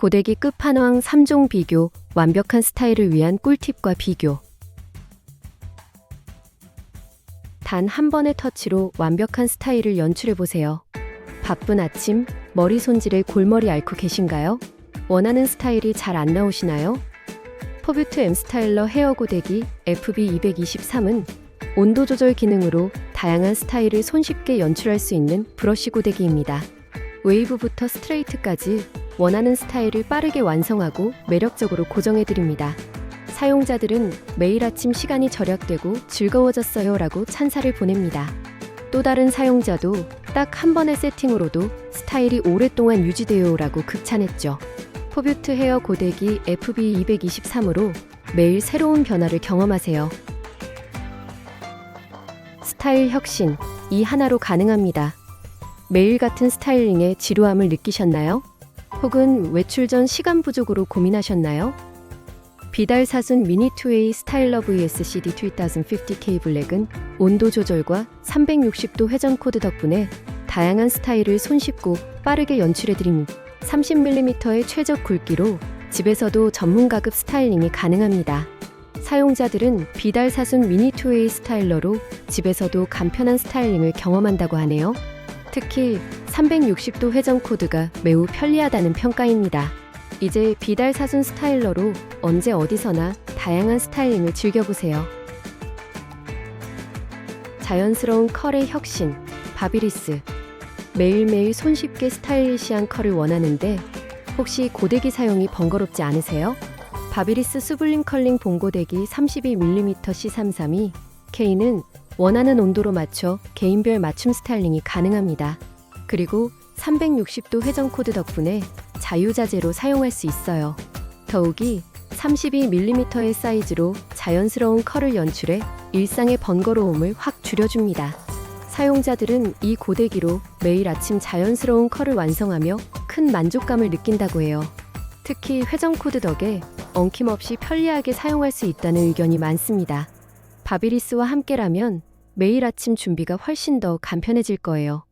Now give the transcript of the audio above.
고데기 끝판왕 3종 비교, 완벽한 스타일을 위한 꿀팁과 비교. 단 한 번의 터치로 완벽한 스타일을 연출해 보세요. 바쁜 아침, 머리 손질에 골머리 앓고 계신가요? 원하는 스타일이 잘 안 나오시나요? 포뷰트 M 스타일러 헤어 고데기 FB223은 온도 조절 기능으로 다양한 스타일을 손쉽게 연출할 수 있는 브러쉬 고데기입니다. 웨이브부터 스트레이트까지 원하는 스타일을 빠르게 완성하고 매력적으로 고정해 드립니다. 사용자들은 매일 아침 시간이 절약되고 즐거워졌어요 라고 찬사를 보냅니다. 또 다른 사용자도 딱 한 번의 세팅으로도 스타일이 오랫동안 유지돼요 라고 극찬했죠. 포뷰트 헤어 고데기 FB223으로 매일 새로운 변화를 경험하세요. 스타일 혁신, 이 하나로 가능합니다. 매일 같은 스타일링에 지루함을 느끼셨나요? 혹은 외출 전 시간 부족으로 고민하셨나요? 비달 사순 미니 2A 스타일러 vs CD 2050K 블랙은 온도 조절과 360도 회전 코드 덕분에 다양한 스타일을 손쉽고 빠르게 연출해드립니다. 30mm의 최적 굵기로 집에서도 전문가급 스타일링이 가능합니다. 사용자들은 비달 사순 미니 2A 스타일러로 집에서도 간편한 스타일링을 경험한다고 하네요. 특히 360도 회전 코드가 매우 편리하다는 평가입니다. 이제 비달 사순 스타일러로 언제 어디서나 다양한 스타일링을 즐겨보세요. 자연스러운 컬의 혁신, 바비리스. 매일매일 손쉽게 스타일리시한 컬을 원하는데 혹시 고데기 사용이 번거롭지 않으세요? 바비리스 수블림 컬링 봉고데기 32mm C332 K는 원하는 온도로 맞춰 개인별 맞춤 스타일링이 가능합니다. 그리고 360도 회전 코드 덕분에 자유자재로 사용할 수 있어요. 더욱이 32mm의 사이즈로 자연스러운 컬을 연출해 일상의 번거로움을 확 줄여줍니다. 사용자들은 이 고데기로 매일 아침 자연스러운 컬을 완성하며 큰 만족감을 느낀다고 해요. 특히 회전 코드 덕에 엉킴없이 편리하게 사용할 수 있다는 의견이 많습니다. 바비리스와 함께라면 매일 아침 준비가 훨씬 더 간편해질 거예요.